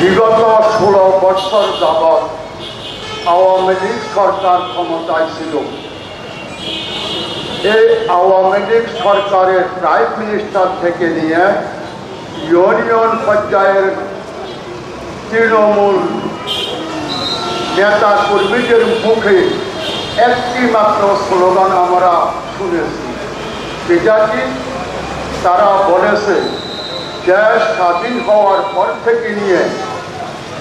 বিগত ষোলো বছর যাবৎ আওয়ামী লীগ সরকার ক্ষমতায় ছিল। এই আওয়ামী লীগ সরকারের প্রাইম মিনিস্টার থেকে নিয়ে ইউনিয়ন পর্যায়ের তৃণমূল নেতা কর্মীদের মুখে একটি মাত্র স্লোগান আমরা শুনেছি। সেটা তারা বলেছে? দেশ স্বাধীন হওয়ার পর থেকে নিয়ে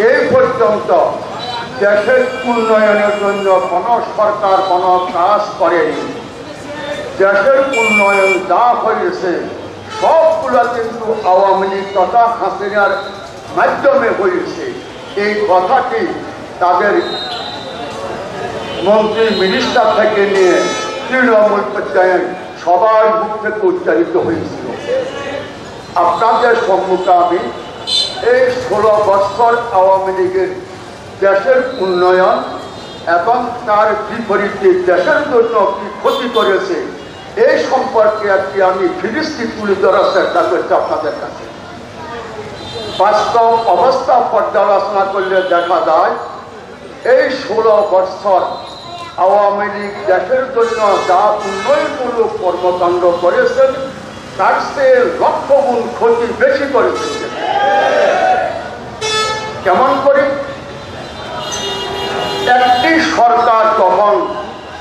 এই পর্যন্ত দেশের উন্নয়নের জন্য কোনো সরকার, কোনো কাজ করেনি। দেশের উন্নয়ন যা হয়েছে, সবগুলো কিন্তু আওয়ামী লীগ তথা হাসিনার মাধ্যমে হয়েছে। এই কথাটি তাদের মন্ত্রী মিনিস্টার থেকে নিয়ে তৃণমূল পর্যায়ে সবার মুখ থেকে উচ্চারিত হয়েছিল আপনাদের সম্মুখে আমি এই ষোলো বছর আওয়ামী লীগের দেশের উন্নয়ন এবং তার বিপরীতে দেশের জন্য কি ক্ষতি করেছে, এই সম্পর্কে একটি আমি ফিরিস্তি তুলে ধরার চেষ্টা করছি আপনাদের কাছে। বাস্তব অবস্থা পর্যালোচনা করলে দেখা যায়, এই ষোলো বৎসর আওয়ামী লীগ দেশের জন্য যা উন্নয়নমূলক কর্মকাণ্ড করেছেন তার চেয়ে লক্ষ গুণ ক্ষতি বেশি করেছেন কেমন করে? একটি সরকার যখন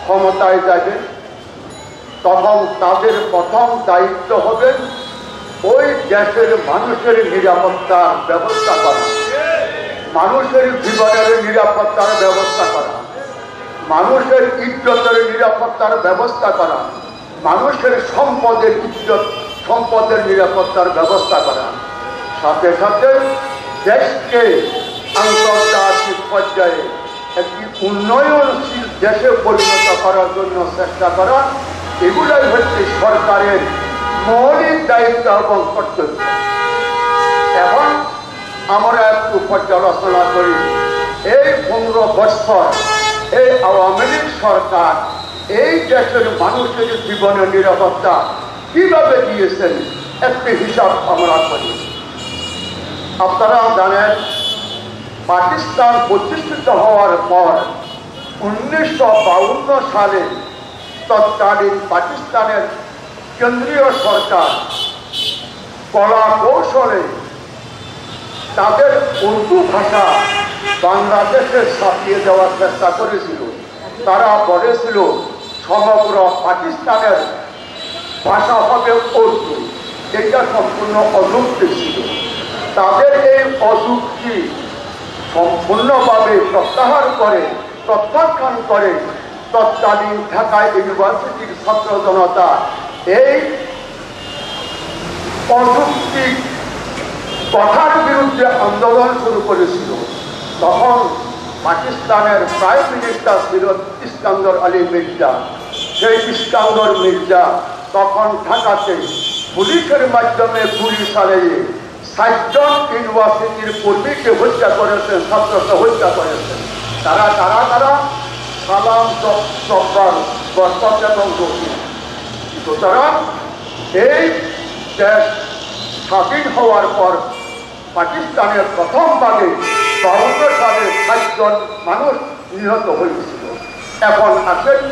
ক্ষমতায় যাবে, তখন তাদের প্রথম দায়িত্ব হবে ওই দেশের মানুষের নিরাপত্তার ব্যবস্থা করা। মানুষের জীবনের নিরাপত্তার ব্যবস্থা করা। মানুষের ইজ্জতের নিরাপত্তার ব্যবস্থা করা। মানুষের সম্পদের ইজ্জত সম্পদের নিরাপত্তার ব্যবস্থা করা। সাথে সাথে দেশকে আন্তর্জাতিক পর্যায়ে একটি উন্নয়নশীল দেশে পরিণত করার জন্য চেষ্টা করা, এগুলাই হচ্ছে সরকারের মৌলিক দায়িত্ব এবং কর্তব্য। এখন আমরা একটু পর্যালোচনা করি, এই পনেরো বছর, এই আওয়ামী লীগ সরকার এই দেশের মানুষের জীবনের নিরাপত্তা কীভাবে দিয়েছেন? একটি হিসাব আমরা করি। আপনারা জানেন, পাকিস্তান প্রতিষ্ঠিত হওয়ার পর উনিশশো সালে তৎকালীন পাকিস্তানের কেন্দ্রীয় সরকার কলা কৌশলে তাদের উর্দু ভাষা বাংলাদেশে ছাপিয়ে দেওয়ার চেষ্টা করেছিল। তারা বলেছিল, সমগ্র পাকিস্তানের ভাষা হবে উর্দু এটা সম্পূর্ণ অযুক্তি ছিল। তাদের এই অযুক্তি সম্পূর্ণভাবে প্রত্যাহার করে, প্রত্যাখ্যান করে তৎকালীন ঢাকা ইউনিভার্সিটির ছাত্র জনতা। এই অযৌক্তিক কথার বিরুদ্ধে আন্দোলন শুরু করেছিল। তখন পাকিস্তানের প্রাইম মিনিস্টার ছিল ইস্কান্দর আলী মির্জা, সেই ইস্কান্দর মির্জা তখন ঢাকাতে পুলিশের মাধ্যমে গুলি চালিয়ে ষাটজন ইউনিভার্সিটির কর্মীকে হত্যা করেছেন, ছাত্রকে হত্যা করেছেন। তারা তারা তারা সালাম চব্বার বর্তমান দক্ষিণ সুতরাং এই দেশ স্বাধীন হওয়ার পর পাকিস্তানের প্রথম ভাগে বাউন্ন সালে ষাটজন মানুষ নিহত হয়েছিল। এখন আসেন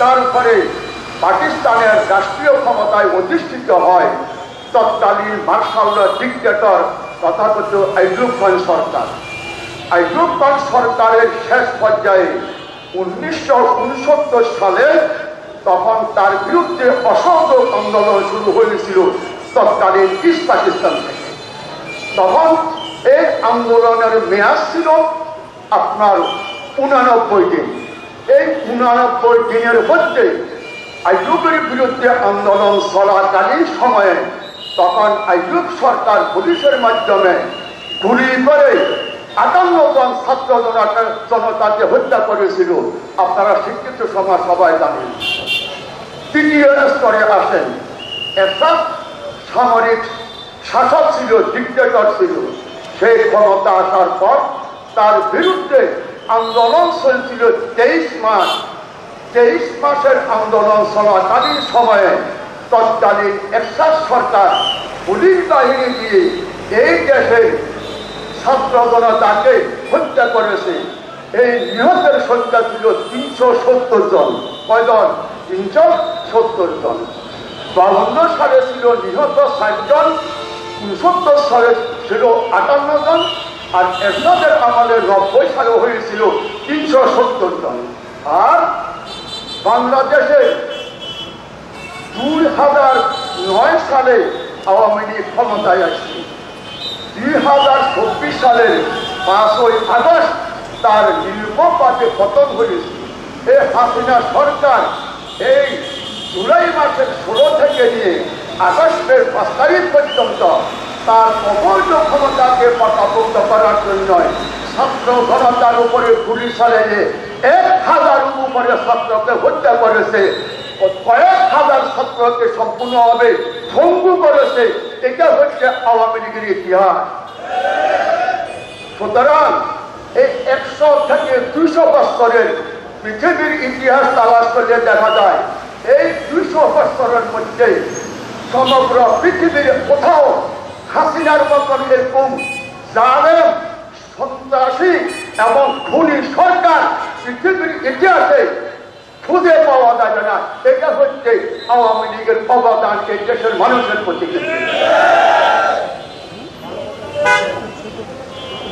তারপরে পাকিস্তানের রাষ্ট্রীয় ক্ষমতায় অধিষ্ঠিত হয়, তৎকালীন মার্শাল ডিক্টেটর তথাকথিত আইজুব খান সরকার। আইজুব খান সরকারের শেষ পর্যায়ে উনিশশো উনসত্তর সালে তখন তার বিরুদ্ধে অসংখ্য আন্দোলন শুরু হয়েছিল তৎকালীন ইস্ট পাকিস্তান থেকে। তখন এই আন্দোলনের মেয়াদ ছিল আপনার উনানব্বই দিন। এই উনানব্বই দিনের মধ্যে আইয়ুবের বিরুদ্ধে আন্দোলন চলাকালীন সময়ে তখন আইয়ুব সরকার পুলিশের মাধ্যমে গুলি করে আটান্ন জন ছাত্র জনতা- জনতাকে হত্যা করেছিল। আপনারা শিক্ষিত সমাজ সবাই জানেন। তৃতীয় স্তরে আসেন। একটা সামরিক শাসক ছিল ডিক্টেটর ছিল। সেই ক্ষমতা আসার পর তার বিরুদ্ধে আন্দোলন চলছিল তেইশ মাস তেইশ মাসের আন্দোলন চলাকালীন সময়ে তৎকালীন একসাথ সরকার পুলিশ বাহিনী দিয়ে এই দেশের ছাত্রগণ জনতাকে হত্যা করেছে। এই নিহতের সংখ্যা ছিল তিনশো সত্তর জন। কয়জন? তিনশো সত্তর জন। বাউন্ন সালে ছিল নিহত ষাট জন, উনসত্তর সালে ছিল আটান্ন জন, আর এরশাদের আমাদের নব্বই সালে হয়েছিল তিনশো সত্তর জন। আর বাংলাদেশে দুই হাজার নয় সালে আওয়ামী লীগ ক্ষমতায় আসছে। দুই হাজার চব্বিশ সালের পাঁচই আগস্ট তার নির্মপাতে পতন হয়েছে। এই হাসিনা সরকার এই জুলাই মাসের ষোলো থেকে নিয়ে আগস্টের পাঁচ তারিখ পর্যন্ত তার অবৈধ ক্ষমতাকে পাকাপোক্ত করার জন্য ছাত্র জনতার উপরে গুলি চালিয়ে এক হাজার উপরে ছাত্রকে হত্যা করেছে। কয়েক হাজার ছাত্রকে সম্পূর্ণভাবে ভঙ্গু করেছে। এটা হচ্ছে আওয়ামী লীগের ইতিহাস। সুতরাং এই একশো থেকে দুইশো বছরের পৃথিবীর ইতিহাস তালাশ করলে দেখা যায়, এই দুইশো বছরের মধ্যে সমগ্র পৃথিবীর কোথাও হাসিনার মতন এরকম জালেম সন্ত্রাসী এবং খুনি সরকার পৃথিবীর ইতিহাসে খুঁজে পাওয়া যাবে না। এটা হচ্ছে আওয়ামী লীগের অবদান, এই দেশের মানুষের প্রতি।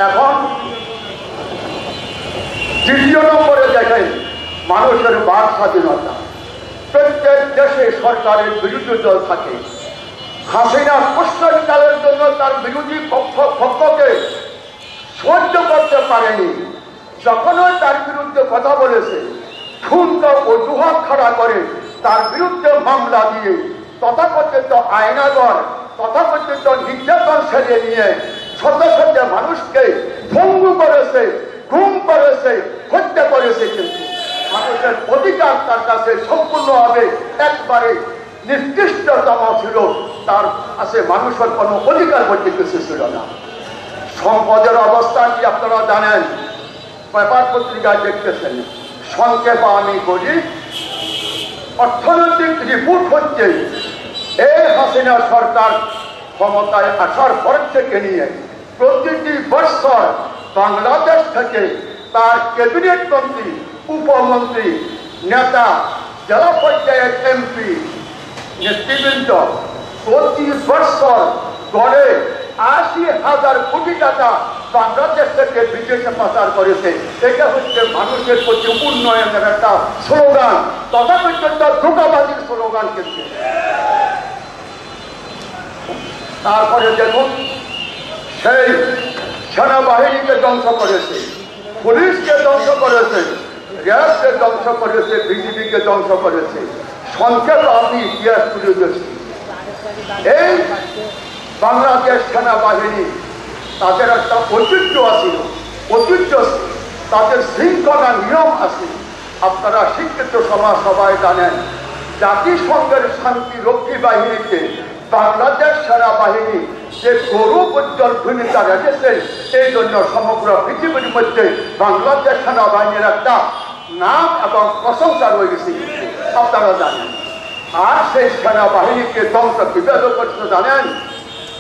এখন দ্বিতীয় নম্বরে দেখেন, মানুষের বাক স্বাধীনতা। প্রত্যেক দেশে সরকারের বিরুদ্ধে দল থাকে। হাসিনা প্রশ্নকালের জন্য তার বিরোধী পক্ষ পক্ষকে সহ্য করতে পারেনি। যখনই তার বিরুদ্ধে কথা বলেছে সুন্দর অজুহাত খাড়া করে তার বিরুদ্ধে মামলা দিয়ে তথাকথিত আয়নাগর তথাকথিত নির্যাতন সেরে নিয়ে শত শত মানুষকে ভঙ্গু করেছে, গুম করেছে, হত্যা করেছে কিন্তু। মানুষের অধিকার তার কাছে সম্পূর্ণভাবে একবারে নির্দিষ্টতম ছিল। তার কাছে মানুষের কোনো অধিকার বলতে কিছু ছিল না। সম্পদের অবস্থা কি আপনারা জানেন? পেপার পত্রিকায় দেখতেছেন। সংক্ষেপ আমি বলি, অর্থনৈতিক রিপোর্ট হচ্ছে এই হাসিনা সরকার ক্ষমতায় আসার পর থেকে নিয়ে প্রতিটি বৎসর বাংলাদেশ থেকে তার ক্যাবিনেট মন্ত্রী, উপমন্ত্রী, নেতা, জেলা পর্যায়ের এমপি, নেতৃবৃন্দ প্রতি বৎসর গড়ে আশি হাজার কোটি টাকা বাংলাদেশ থেকে বিদেশে পাচার করেছে। এটা হচ্ছে মানুষের প্রতি উন্নয়নের একটা স্লোগান। তথাকথিত ধোকাবাজির স্লোগান কিন্তু। তারপরে দেখুন, সেই সেনাবাহিনীকে ধ্বংস করেছে, পুলিশকে ধ্বংস করেছে র্যাবকে ধ্বংস করেছে বিজেপিকে ধ্বংস করেছে। সংক্ষেপ আমি ইতিহাস তুলে দিয়েছি এই বাংলাদেশ সেনাবাহিনী, তাদের একটা ঐতিহ্য আছিল। ঐতিহ্য। তাদের শৃঙ্খলা নিয়ম আছে আপনারা শিক্ষিত সমাজ সবাই জানেন, জাতিসংঘের শান্তি রক্ষী বাহিনীতে বাংলাদেশ সেনাবাহিনী যে গৌরব উজ্জ্বল ভূমিকা রেখেছে, এই জন্য সমগ্র পৃথিবীর মধ্যে বাংলাদেশ সেনাবাহিনীর একটা নাম এবং প্রশংসা রয়েছে। আপনারা জানেন। আর সেই সেনাবাহিনীকে ধ্বংস কীভাবে করতে জানেন?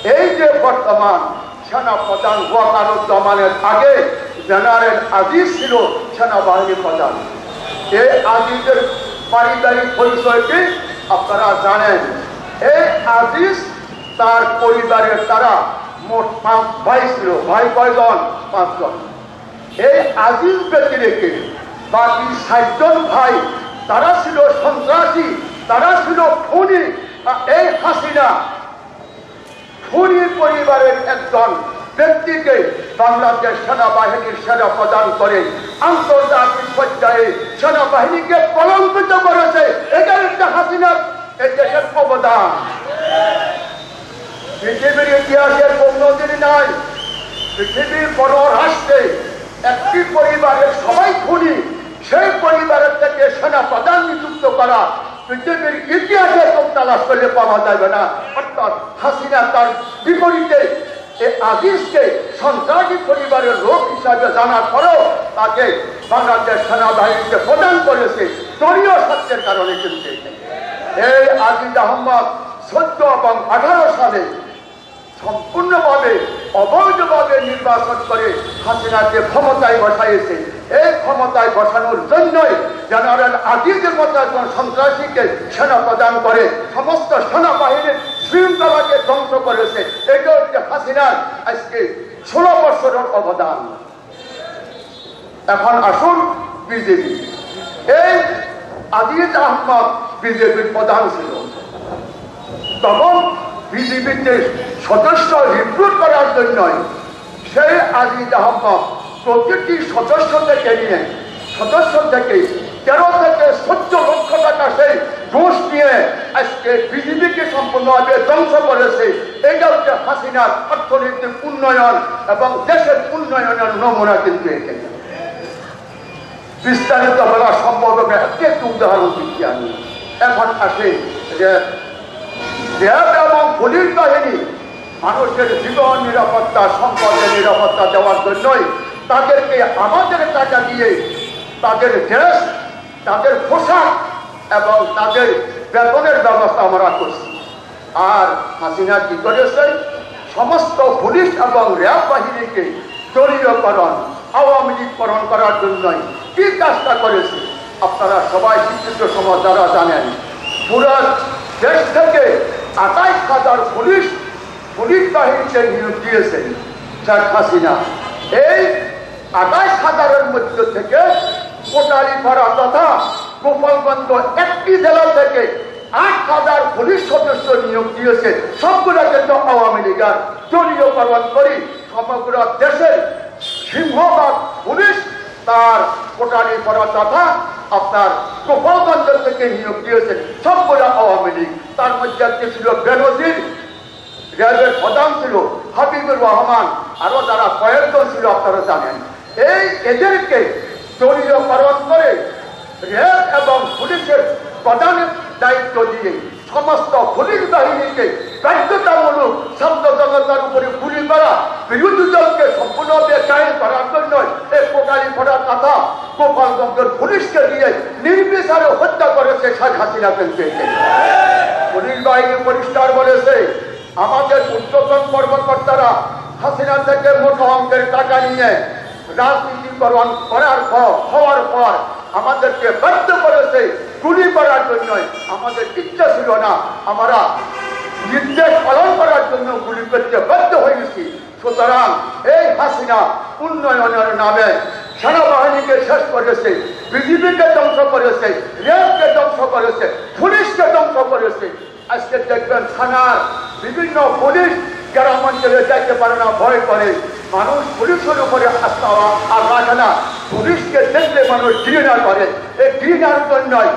এই যে বর্তমান সেনা প্রধান ওয়াকারুজ্জামানের আগে জেনারেল আজিজ ছিল সেনাবাহিনী প্রধান। এই আজিজের পারিবারিক পরিচয়টি আপনারা জানেন। এই আজিজ তার পরিবারের তারা মোট পাঁচ ভাই ছিল, ভাই কয়জন? পাঁচজন। এই আজিজ ব্যক্তি রেখে বাকি ষাটজন ভাই, তারা ছিল সন্ত্রাসী, তারা ছিল খুনি এই হাসিনা খুনি পরিবারের একজন ব্যক্তিকে বাংলাদেশ সেনাবাহিনীর সেনা প্রদান করে আন্তর্জাতিক পর্যায়ে সেনাবাহিনীকে কলঙ্কিত করেছে। এটা একটা হাসিনার দেশের অবদান। পৃথিবীর ইতিহাসের কোনদিন নাই। পৃথিবীর কোন রাষ্ট্রে একটি পরিবারের সবাই খুনি, সেই পরিবারের থেকে সেনা প্রধান নিযুক্ত করা পৃথিবীর ইতিহাসে তালাশ করলে পাওয়া যাবে না। অর্থাৎ হাসিনা তার বিপরীতে আজিজকে সন্ত্রাসী পরিবারের লোক হিসাবে জানার পরেও তাকে বাংলাদেশ সেনাবাহিনীকে প্রদান করেছে। দলীয় সত্যের কারণে কিন্তু এই আজিজ আহমদ চোদ্দ এবং আঠারো সালে সম্পূর্ণভাবে অবৈধভাবে নির্বাচন করে হাসিনাকে ক্ষমতায় বসাইছে এই ক্ষমতায় বসানোর জন্যই জেনারেল আজিজের মতো একজন সন্ত্রাসীকে সেনা প্রদান করে, সমস্ত সেনাবাহিনীর শৃঙ্খলাকে ধ্বংস করেছে। এটা হচ্ছে হাসিনার আজকে ষোলো বছরের অবদান। এখন আসুন বিজেপি। এই আজিজ আহমদ বিজেপির প্রধান ছিল। তখন বিজেপিতে সদস্য রিক্রুট করার জন্যই সেই আজিজ আহমদ প্রতিটি সদস্য থেকে নিয়ে, সদস্য থেকে তেরো থেকে চোদ্দ লক্ষ টাকা সেই ঘুষ নিয়ে আজকে বিজেপিকে সম্পূর্ণভাবে ধ্বংস করেছে। এটা হচ্ছে হাসিনার অর্থনৈতিক উন্নয়ন এবং দেশের উন্নয়নের নমুনা কিন্তু এখানে বিস্তারিত বলা সম্ভব হবে একটি একটু উদাহরণ দিচ্ছি আমি। এখন আসে যে র্যাব এবং পুলিশ বাহিনী মানুষের জীবন নিরাপত্তা, সম্পদের নিরাপত্তা দেওয়ার জন্যই তাদেরকে আমাদের টাকা দিয়ে তাদের ড্রেস, তাদের পোশাক এবং তাদের বেতনের ব্যবস্থা আমরা করছি। আর হাসিনা কি করেছে? সমস্ত পুলিশ এবং র্যাব বাহিনীকে দলীয়করণ, আওয়ামী লীগকরণ করার জন্যই কি কাজটা করেছে? আপনারা সবাই শিক্ষিত সমাজ যারা জানেন, পুরো দেশ থেকে আঠাইশ হাজার পুলিশ পুলিশ বাহিনীকে নিয়োগ দিয়েছেন শেখ হাসিনা। এই আঠাইশ হাজারের মধ্যে থেকে কোটালীপাড়া তথা গোপালগঞ্জ একটি জেলা থেকে আট হাজার পুলিশ সদস্য নিয়োগ দিয়েছে। সবগুলো কিন্তু আওয়ামী লীগের দলীয়করণ করি সমগ্র দেশের সিংহবাগ পুলিশ তার কোটালি করা তথা আপনার গোপালগঞ্জ থেকে নিয়োগ দিয়েছেন সবগুলো আওয়ামী লীগ। তার মধ্যে একটি ছিল বেনজির, র্যাবের প্রধান ছিল হাবিবুর রহমান আরও যারা কয়েকজন ছিল আপনারা জানেন। এই এদেরকে দলীয়করণ করে র্যাব এবং পুলিশের প্রধানের দায়িত্ব দিয়ে সমস্ত পুলিশ বাহিনীকে বাধ্যতামূলক ছাত্র জনতার উপরে গুলি করা, বিরোধী দলকে সম্পূর্ণভাবে কায়েম করার জন্য এই কোটালি করার কথা গোপালগঞ্জের পুলিশকে দিয়ে নির্বিচারে হত্যা করেছে শেখ হাসিনা কিন্তু। পুলিশ বাহিনী পরিষ্কার বলেছে, আমাদের উচ্চতন কর্মকর্তারা হাসিনা থেকে মোটা অঙ্কের টাকা নিয়ে রাজনীতিকরণ করার পর, হওয়ার পর আমাদেরকে ব্যর্থ করেছে, গুলি করার জন্য আমাদের ইচ্ছা ছিল না, আমরা নির্দেশ পালন করার জন্য গুলি করতে বাধ্য হয়েছি সুতরাং এই হাসিনা উন্নয়নের নামে সেনাবাহিনীকে শেষ করেছে বিজেপিকে ধ্বংস করেছে র্যাবকে ধ্বংস করেছে, পুলিশকে ধ্বংস করেছে। আজকে দেখবেন থানার বিভিন্ন পুলিশ গ্রাম অঞ্চলে যাইতে পারে না, ভয় করে। মানুষ পুলিশের উপরে আস্থা আর রাখে না পুলিশকে দেখলে মানুষ ঘৃণা করে। এই ঘৃণার জন্যই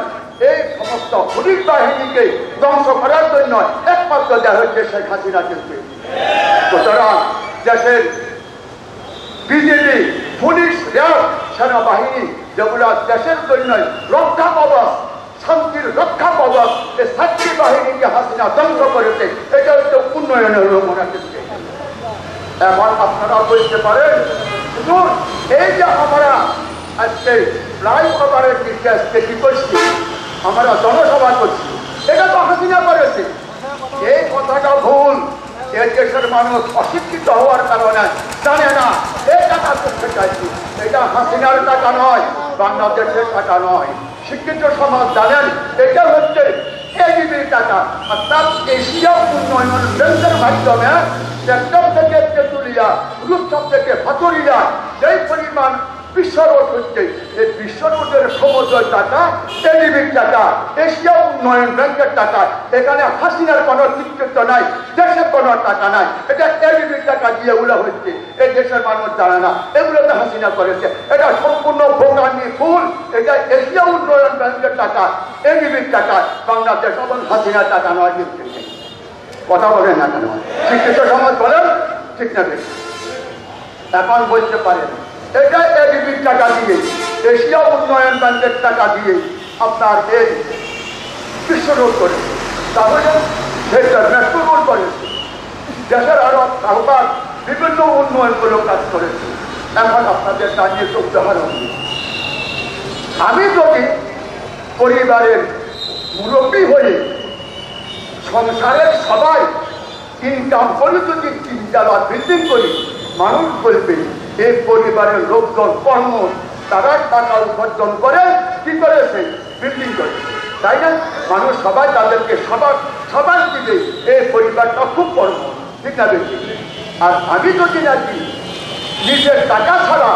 এই সমস্ত পুলিশ বাহিনীকে ধ্বংস করার জন্য একমাত্র দেওয়া হচ্ছে শেখ হাসিনা কিন্তু সুতরাং দেশের বিজেপি, পুলিশ, র্যাব, সেনাবাহিনী যেগুলো দেশের জন্য রক্ষা কবচ শান্তির রক্ষা কবচ এই সাতটি বাহিনীকে হাসিনা ধ্বংস করেছে, এটা হচ্ছে উন্নয়নের নমুনা কিন্তু এখন আপনারা বলতে পারেন? শুধু এই যে আমরা আজকে ফ্লাইওভারের দিকে আজকে কি করছি? আমরা জনসভা করছি। এটা তো হাসিনা করেছে। এই কথাটা ভুল। এই দেশের মানুষ অশিক্ষিত হওয়ার কারণে জানে না এই টাকা করতে চাইছি। এটা হাসিনার টাকা নয়, বাংলাদেশের টাকা নয়। শিক্ষিত সমাজ জানেন, এটা হচ্ছে এডিবির টাকা। অর্থাৎ এশিয়া উন্নয়ন ব্যাংকের মাধ্যমে সেক্টর থেকে তেঁতুলিয়া, রূপসব থেকে ফাতুরিয়া যেই পরিমাণ বিশ্ব রোড হচ্ছে এই বিশ্ব রোডের সমুদ্র টাকা এডিবির টাকা, এশিয়া উন্নয়ন ব্যাংকের টাকা, এখানে হাসিনার কোনো কৃতিত্ব নাই, দেশের কোনো টাকা নাই, এটা এডিবির টাকা দিয়ে উলা হচ্ছে এই দেশের মানুষ জানে না এগুলো তো হাসিনা করেছে, এটা সম্পূর্ণ ভোগানি ফুল, এটা এশিয়া উন্নয়ন ব্যাংকের টাকা এডিবির টাকা, বাংলাদেশ এবং হাসিনার টাকা নয়, কিন্তু কথা বলেন না কেন? শিক্ষিত সমাজ বলেন, ঠিক না এখন বলতে পারেন। এটা এডিবির টাকা দিয়ে। এশিয়া উন্নয়ন ব্যাংকের টাকা দিয়ে আপনার এই বিশ্বরোধ করে। তাহলে সেটা মেট্রো রোড করেছে দেশের আরও সরকার বিভিন্ন উন্নয়নগুলো কাজ করেছে। এখন আপনাদের দাঁড়িয়ে চলতে হবে আমি যদি পরিবারের মুরব্বী হয়ে সংসারের সবাই ইনকাম করে যদি তিনতলা বিল্ডিং করি, মানুষ বলবে এই পরিবারের লোকজন কর্ম, তারা টাকা উপার্জন করে কি করেছে বিল্ডিং করে? তাই না? মানুষ সবাই তাদেরকে সবার সবার দিকে এই পরিবারটা খুব কর্ম, ঠিক না বেশি? আর আমি যদি নাকি নিজের টাকা ছাড়া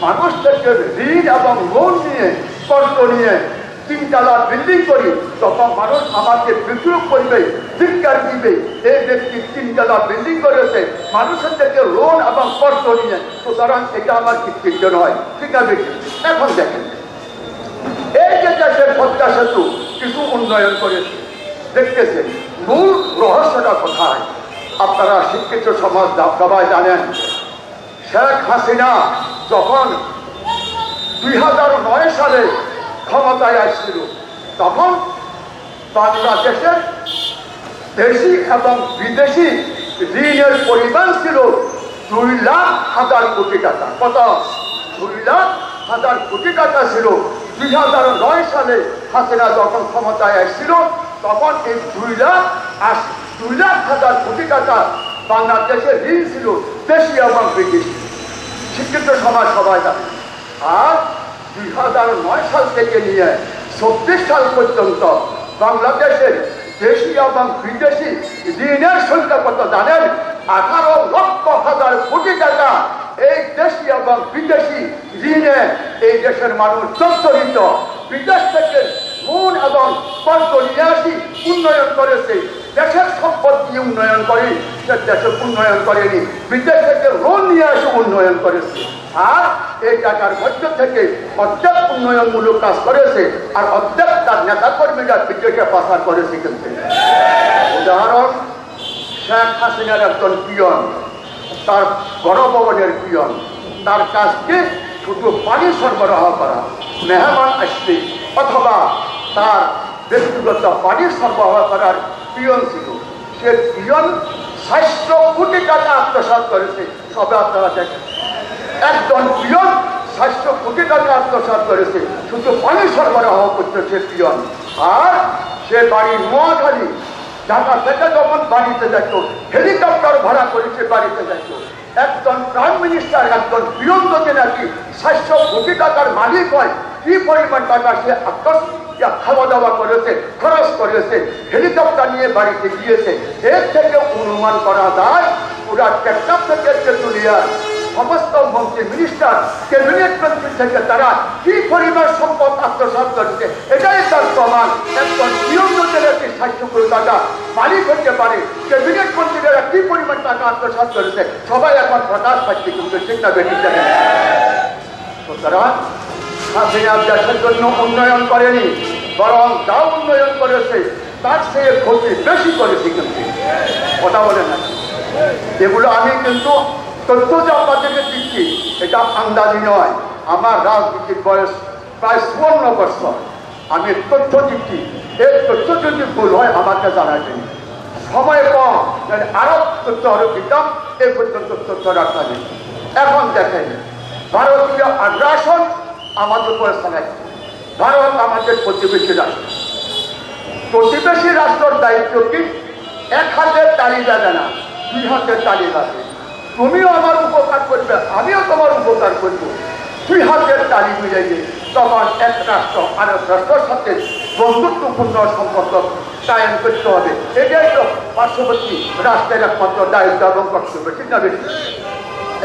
মানুষদেরকে ঋণ এবং লোন নিয়ে কষ্ট নিয়ে তিনতলা বিল্ডিং করি, তখন মানুষ আমাকে বিদ্রুপ করবে, ধিক্কার দিবে। এই ব্যক্তি তিনতলা বিল্ডিং করেছে, মানুষের থেকে লোন এবং কষ্ট নিয়ে। সুতরাং এটা আমার কৃতিত্ব নয়। ঠিক আছে এখন দেখেন। এই যে দেশের পদ্মা সেতু, কিছু উন্নয়ন করেছে। দেখতেছেন, মূল রহস্যটা কোথায়? আপনারা শিক্ষিত সমাজ সবাই জানেন, শেখ হাসিনা যখন দুই হাজার নয় সালে ক্ষমতায় আসছিল। তখন বাংলাদেশের দেশি এবং বিদেশি ঋণের পরিমাণ ছিল দুই লাখ হাজার কোটি টাকা। কত? দুই লাখ হাজার কোটি টাকা ছিল। দুই হাজার নয় সালে হাসিনা যখন ক্ষমতায় আসছিল, তখন এই দুই লাখ দুই লাখ হাজার কোটি টাকা বাংলাদেশের ঋণ ছিল, দেশি এবং ব্রিটিশ শিক্ষিত সমাজ সবাই জানে। আর দুই হাজার নয় সাল থেকে নিয়ে চব্বিশ সাল পর্যন্ত বাংলাদেশের দেশি এবং বিদেশি ঋণের সংখ্যা কত জানেন? আঠারো লক্ষ হাজার কোটি টাকা এই দেশি এবং বিদেশি ঋণে এই দেশের মানুষ জর্জরিত। বিদেশ থেকে গুণ এবং কষ্ট নিয়ে আসি উন্নয়ন করেছে। দেশের সম্পদ দিয়ে উন্নয়ন করে, সে দেশের উন্নয়ন করেনি, বিদেশ থেকে লোন নিয়ে এসে উন্নয়ন করেছে। আর এই টাকার মধ্য থেকে অর্ধেক উন্নয়নমূলক কাজ করেছে, আর অর্ধেক তার নেতা কর্মীরা বিদেশে পাচার করেছে কিন্তু। উদাহরণ, শেখ হাসিনার একজন পিয়ন, তার গণভবনের পিয়ন। তার কাজকে শুধু পানি সরবরাহ করা, মেহমান আসলে অথবা তার ব্যক্তিগত পানি সরবরাহ করার পিয়ন ছিল। সে পিয়ন সাতশো কোটি টাকা আত্মসাৎ করেছে। সবে আপনারা দেখেন। একজন পিয়ন সাতশো কোটি টাকা আত্মসাৎ করেছে। শুধু পানি সরবরাহ করতেছে পিয়ন। আর সে বাড়ি নোয়াখালী, ঢাকা থেকে যখন বাড়িতে যেত হেলিকপ্টার ভাড়া করেছে বাড়িতে যেত একজন প্রাইম মিনিস্টার একজন পিয়নকে নাকি সাতশো কোটি টাকার মালিক হয়, কি পরিমাণ টাকা সে আত্মস খাওয়া দাওয়া করেছে, খরচ করেছে, হেলিকপ্টার নিয়ে বাড়িতে গিয়েছে, এর থেকে অনুমান করা যায়, পুরা টেকনাফ থেকে তেতুলিয়া সমস্ত মন্ত্রী মিনিস্টার, ক্যাবিনেট মন্ত্রী থেকে তারা কি পরিমাণ সম্পদ আত্মসাৎ করেছে, এটাই তার প্রমাণ। একজন নিয়ন্ত্রণের একটি সাহায্য করে টাকা মালিক হতে পারে, ক্যাবিনেট মন্ত্রীরা কি পরিমাণ টাকা আত্মসাৎ করেছে, সবাই এখন প্রকাশ পাচ্ছে কিন্তু ঠিক না বেটি জানে সুতরাং হাসিনা দেশের জন্য উন্নয়ন করেনি, বরং যা উন্নয়ন করেছে, তার চেয়ে ক্ষতি বেশি করেছে কিন্তু। কথা বলে না। এগুলো আমি কিন্তু তথ্য যে আপনাদেরকে দিচ্ছি, এটা আন্দাজি নয়। আমার রাজনীতির বয়স প্রায় চুয়ান্ন বছর। আমি তথ্য দিচ্ছি, এই তথ্য যদি ভুল হয় আমাকে জানাবেন। সময় কম আরও তথ্য, আরও দিতাম এই পর্যন্ত তথ্য রাখা এখন দেখেন, ভারতীয় আগ্রাসন আমাদের উপরে চালাচ্ছে ভারত আমাদের প্রতিবেশী রাষ্ট্র। প্রতিবেশী রাষ্ট্রের দায়িত্ব কি? এক হাতের তালি যাবে না, দুই হাতের তালি যাবে তুমিও আমার উপকার করবে, আমিও তোমার উপকার করব। দুই হাতের তালি মিলাইয়ে তখন এক রাষ্ট্র আর এক রাষ্ট্রের সাথে বন্ধুত্বপূর্ণ সম্পর্ক কায়েম করতে হবে। এটাই তো পার্শ্ববর্তী রাষ্ট্রের একমাত্র দায়িত্ব এবং কর্তব্য, ঠিক না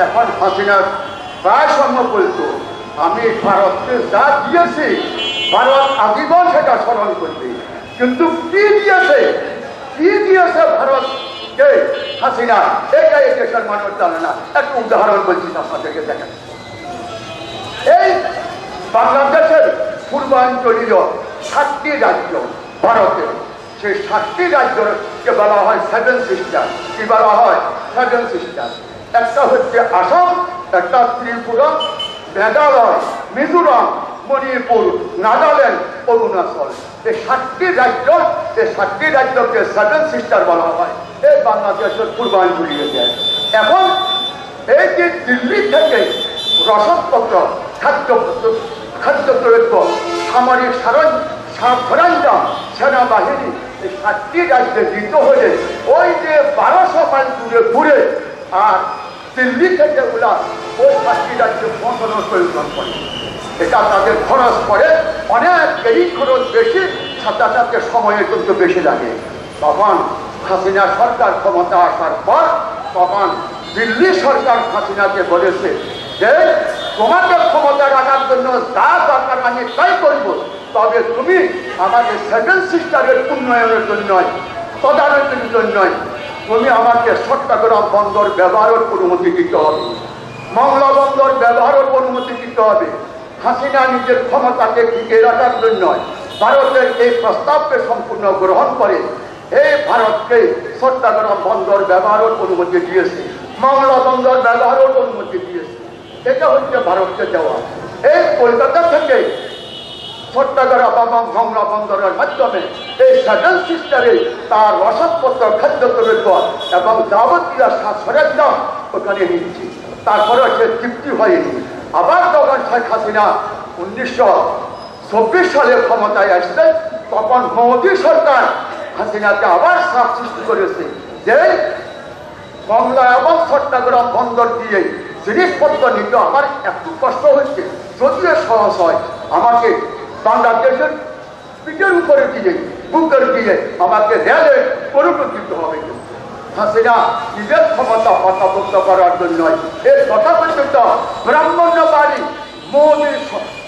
এখন হাসিনার প্রায় সম্ভব বলতো আমি ভারতকে যা দিয়েছি, ভারত আজীবন সেটা স্মরণ করবে। কিন্তু কি দিয়েছে? কি দিয়েছে ভারতকে? হাসিনা, এটাই দেশের মানুষ জানে না। একটু উদাহরণ বলছি আপনাদেরকে দেখেন। এই বাংলাদেশের পূর্বাঞ্চলীয় সাতটি রাজ্য ভারতের সেই সাতটি রাজ্যকে বলা হয় সেভেন সিস্টার কি বলা হয়? সেভেন সিস্টার একটা হচ্ছে আসাম, একটা ত্রিপুরা মেঘালয় মিজোরাম, মণিপুর, নাগাল্যান্ড, অরুণাচল। এই সাতটি রাজ্য, এই সাতটি রাজ্যকে সেভেন সিস্টার বলা হয়। এই বাংলাদেশের পূর্বাঞ্চলীয় দেশ এখন এই যে দিল্লি থেকে রসদপত্র, খাদ্য খাদ্যদ্রব্য সামরিক সারঞ্জ সরঞ্জাম, সেনাবাহিনী, এই সাতটি রাজ্যে দিত হলে ওই যে বারোশো মাইল দূরে ঘুরে আর দিল্লি থেকে ওরা ওই পাঁচটি রাজ্যে পৌঁছানোর প্রয়োজন পড়ে এটা তাদের খরচ পড়ে অনেক এই খরচ বেশি সাথে সময়ের কিন্তু বেশি লাগে। তখন হাসিনা সরকার ক্ষমতা আসার পর তখন দিল্লি সরকার হাসিনাকে বলেছে যে, তোমাকে ক্ষমতা রাখার জন্য যা দরকার আমি তাই করব। তবে তুমি আমাকে সেভেন সিস্টারের উন্নয়নের জন্য তদারকির জন্য তুমি আমাকে চট্টগ্রাম বন্দর ব্যবহারের অনুমতি দিতে হবে। মংলা বন্দর ব্যবহারের অনুমতি দিতে হবে। হাসিনা নিজের ক্ষমতাকে টিকে রাখার জন্য ভারতের এই প্রস্তাবকে সম্পূর্ণ গ্রহণ করে এই ভারতকে চট্টগ্রাম বন্দর ব্যবহারের অনুমতি দিয়েছে মংলা বন্দর ব্যবহারের অনুমতি দিয়েছে। এটা হচ্ছে ভারতকে দেওয়া। এই কলকাতা থেকে চট্টগ্রাম এবং মংলা বন্দরের মাধ্যমে এই সেভেন সিস্টারে তার রসদপত্র খাদ্য দ্রব্য এবং যাবতীয় সাশ্রয়ের দাম ওখানে নিচ্ছি তারপরে সে তৃপ্তি হয়নি। আবার যখন শেখ হাসিনা উনিশশো চব্বিশ সালে ক্ষমতায় আসলেন, তখন মোদী সরকার হাসিনাকে আবার চাপ সৃষ্টি করেছে যে মংলা এবং চট্টগ্রাম বন্দর দিয়ে জিনিসপত্র নিতে আমার একটু কষ্ট হচ্ছে। যদিও সহজ হয়, আমাকে বাংলাদেশের পিঠের উপরে দিয়ে, বুকের দিয়ে আমাকে রেলে পরিণত দিতে হবে। হাসিনা নিজের ক্ষমতা হতাভুক্ত করার জন্য এই তথাকথিত ব্রাহ্মণ্যবাদী মোদীর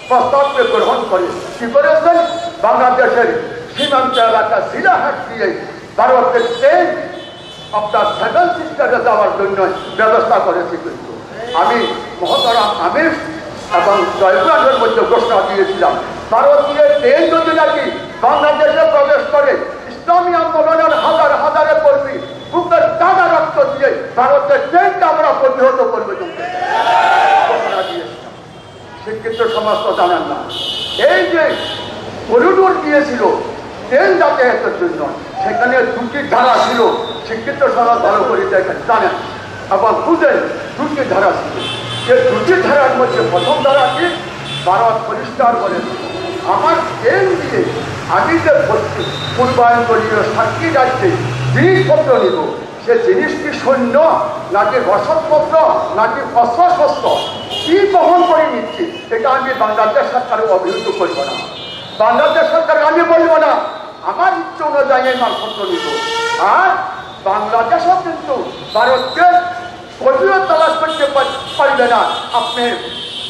প্রস্তাবকে গ্রহণ করে কি করেছেন? বাংলাদেশের সীমান্ত এলাকা শিলাহাট দিয়ে ভারতের ট্রেন আপনার সেভেন সিস্টারে যাওয়ার জন্য ব্যবস্থা করেছি কিন্তু। আমি মহতরাম আমির এবং জয়পুরের মধ্যে ঘোষণা দিয়েছিলাম। ভারতীয় ট্রেন যদি নাকি বাংলাদেশে প্রবেশ করে ইসলামী আন্দোলনের হাজার হাজারে কর্মী বুকের টাকা রক্ত দিয়ে ভারতের ট্রেনটা আমরা প্রতিহত করবে শিক্ষিত সমাজ তো জানেন না। এই যে করিডোর দিয়েছিল ট্রেন যাতায়াতের জন্য সেখানে দুটি ধারা ছিল। শিক্ষিত সমাজ ভালো করে দেখেন, জানেন। আবার বুঝেন দুটি ধারা ছিল। সে দুটি ধারার মধ্যে প্রথম ধারা কি? ভারত পরিষ্কার করেছে আমার ট্রেন দিয়ে আমি যে পূর্বাঞ্চলীয় সাতটি রাজ্যে জিনিসপত্র নিব। সে জিনিসটি সৈন্য নাকি রসদপত্র নাকি অস্ত্র শস্ত্র কি বহন করে নিচ্ছি এটা আমি বাংলাদেশ সরকারের অভিযোগ করব না। বাংলাদেশ সরকার আমি বলব না, আমার ইচ্ছে অনুযায়ী এই মালপত্র নিব। আর বাংলাদেশও কিন্তু ভারতকে কঠিন তালাশ করতে পারবে না। আপনি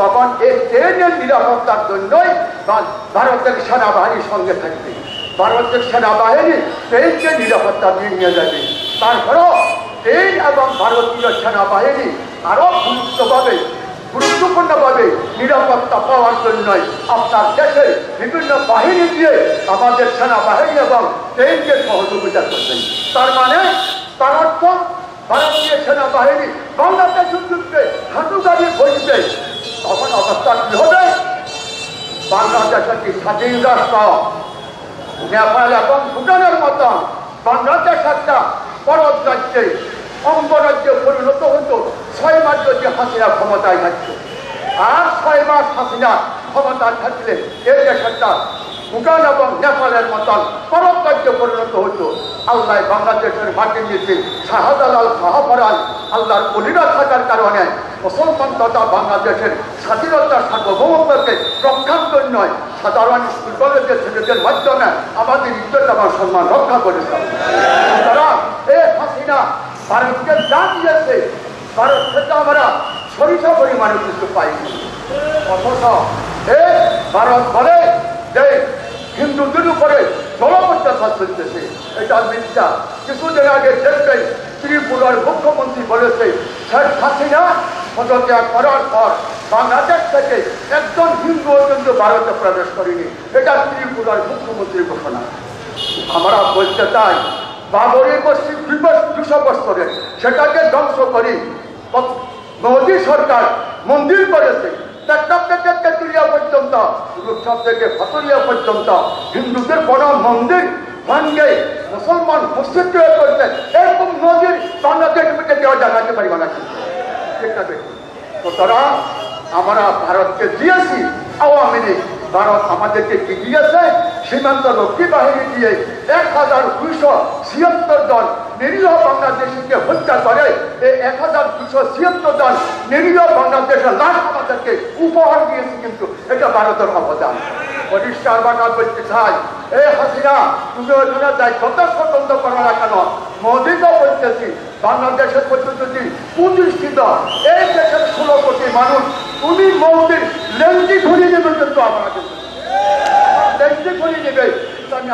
তখন এই ট্রেনের নিরাপত্তার জন্যই ভারতের সেনাবাহিনীর সঙ্গে থাকবে। ভারতের সেনাবাহিনী ট্রেনকে নিরাপত্তা নিয়ে যাবে। তারপরেও ট্রেন এবং ভারতীয় সেনাবাহিনী আরও গুরুত্বভাবে গুরুত্বপূর্ণভাবে নিরাপত্তা পাওয়ার জন্যই আপনার দেশের বিভিন্ন বাহিনী দিয়ে আমাদের সেনাবাহিনী এবং ট্রেনকে সহযোগিতা করবেন। তার মানে তার অর্থ ভারতীয় সেনাবাহিনী বাংলাদেশের যুদ্ধে হাঁটু দাঁড়িয়ে বসবে তখন অবস্থা কি হবে? বাংলাদেশ একটি স্বাধীন রাষ্ট্র। নেপাল এবং ভুটানের মতন বাংলাদেশ একটা পরব রাজ্যে, অঙ্গরাজ্যে পরিণত হতো। ছয় মাস যদি হাসিনা ক্ষমতায় থাকতো। আর ছয় মাস হাসিনা ক্ষমতায় থাকলে এই দেশ একটা ভুটান এবং নেপালের মতন পরব রাজ্যে পরিণত হতো আল্লাহ বাংলাদেশের মাটির নিচে শাহজালাল শাহফরান আল্লাহর অলিরা থাকার কারণে মুসলমান তথা বাংলাদেশের স্বাধীনতা সার্বভৌমত্বকে রক্ষার জন্য সাধারণ স্কুল কলেজের ছেলেদের মাধ্যমে আমাদের ইজ্জত এবং সম্মান রক্ষা করেছে তারা এ হাসিনা ভারতকে যা দিয়েছে ভারত থেকে আমরা সরিষা পরিমাণে কিছু পাইনি। অথচ এ ভারত বলে যে হিন্দুদের উপরে জলপ্রত্যাচার চলতেছে এটা মিথ্যা। কিছুদিন আগে দেখবেন ত্রিপুরার মুখ্যমন্ত্রী বলেছে, শেখ হাসিনা পদত্যাগ করার পর বাংলাদেশ থেকে একজন হিন্দু কিন্তু ভারতে প্রবেশ করেনি। এটা ত্রিপুরার মুখ্যমন্ত্রীর ঘোষণা। আমরা বলতে চাই, বাবরি মসজিদ দুশো বছরের সেটাকে ধ্বংস করি। মোদী সরকার মন্দির করেছে। হিন্দুদের বড় মন্দির ভাঙ্গে মুসলমান মসজিদ তৈরি করছে। এরকম নদীর বাংলাদেশ থেকে কেউ জানাতে পারিব না ঠিক আছে সুতরাং আমরা ভারতকে দিয়েছি, আওয়ামী লীগ। ভারত আমাদেরকে কি দিয়েছে? সীমান্ত রক্ষী বাহিনী দিয়ে এক হাজার দুইশো ছিয়াত্তর জন নিরীহ বাংলাদেশিকে হত্যা করে। এই এক হাজার দুশো ছিয়াত্তর জন নিরীহ বাংলাদেশের লাশ আমাদেরকে উপহার দিয়েছে কিন্তু এটা ভারতের অবদান। পরিষ্কার বাংলা বলতে চাই এই হাসিনা, তুমি ওইখানে যাই যত স্বতন্ত্র করো না কেন? মোদীকেও বলতেছি, বাংলাদেশের প্রতিশ্রুতি প্রতিষ্ঠিত এই দেশের ষোলো কোটি মানুষ, তুমি মৌদির লেন্দি ঘুরিয়ে নেবে কিন্তু আমরা কিন্তু। লেন্দি ঘুরিয়ে আমি